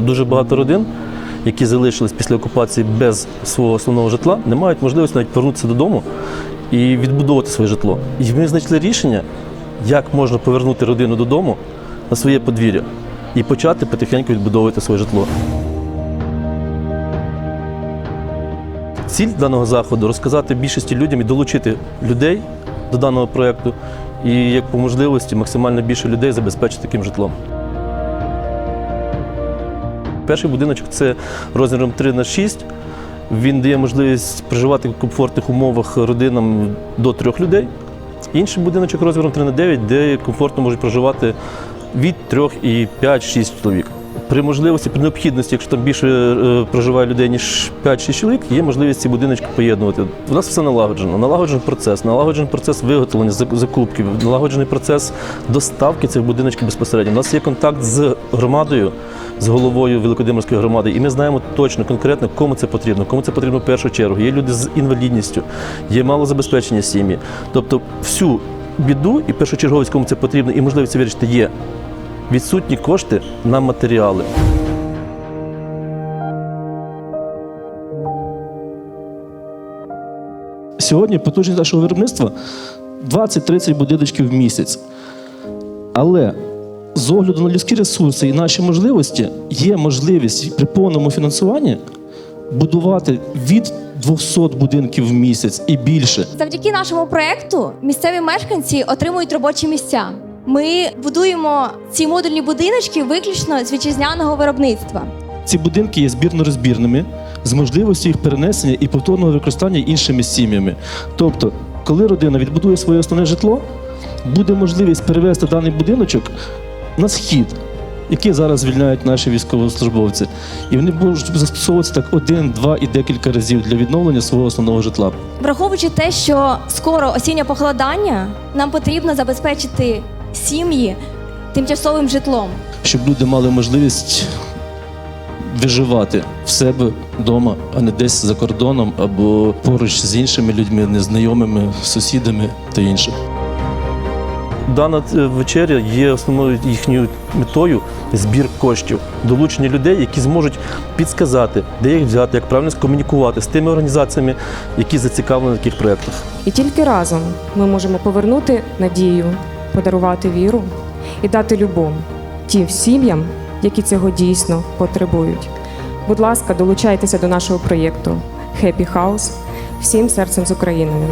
дуже багато родин, які залишились після окупації без свого основного житла, не мають можливості навіть повернутися додому і відбудовувати своє житло. І ми знайшли рішення, як можна повернути родину додому на своє подвір'я і почати потихеньку відбудовувати своє житло. Ціль даного заходу розказати більшості людям і долучити людей до даного проєкту, і як по можливості максимально більше людей забезпечити таким житлом. Перший будиночок це розміром 3 на 6. Він дає можливість проживати в комфортних умовах родинам до трьох людей. Інший будиночок розміром 3 на 9, де комфортно можуть проживати від 3 і 5-6 чоловік. При можливості, при необхідності, якщо там більше е, проживає людей, ніж 5-6 чоловік, є можливість ці будиночки поєднувати. У нас все налагоджено. Налагоджений процес, налагоджений процес виготовлення зак- закупки, налагоджений процес доставки цих будиночків безпосередньо. У нас є контакт з громадою, з головою Великодимирської громади, і ми знаємо точно, конкретно, кому це потрібно, кому це потрібно в першу чергу. Є люди з інвалідністю, є малозабезпечення сім'ї. Тобто всю біду і першочерговість, кому це потрібно, і можливість вирішити є. Відсутні кошти на матеріали. Сьогодні потужність нашого виробництва 20-30 будиночків в місяць. Але з огляду на людські ресурси і наші можливості є можливість при повному фінансуванні будувати від 200 будинків в місяць і більше. Завдяки нашому проекту місцеві мешканці отримують робочі місця. Ми будуємо ці модульні будиночки виключно з вітчизняного виробництва. Ці будинки є збірно-розбірними з можливістю їх перенесення і повторного використання іншими сім'ями. Тобто, коли родина відбудує своє основне житло, буде можливість перевести даний будиночок на схід, який зараз звільняють наші військовослужбовці. І вони можуть застосовуватися так один, два і декілька разів для відновлення свого основного житла. Враховуючи те, що скоро осіннє похолодання, нам потрібно забезпечити сім'ї тимчасовим житлом. щоб люди мали можливість виживати в себе вдома, а не десь за кордоном або поруч з іншими людьми, незнайомими, сусідами та іншим. Дана е, вечеря є основною їхньою метою збір коштів, долучення людей, які зможуть підсказати, де їх взяти, як правильно скомунікувати з тими організаціями, які зацікавлені в таких проєктах. І тільки разом ми можемо повернути надію, подарувати віру і дати любов тим сім'ям, які цього дійсно потребують. Будь ласка, долучайтеся до нашого проєкту Happy House всім серцем з Україною.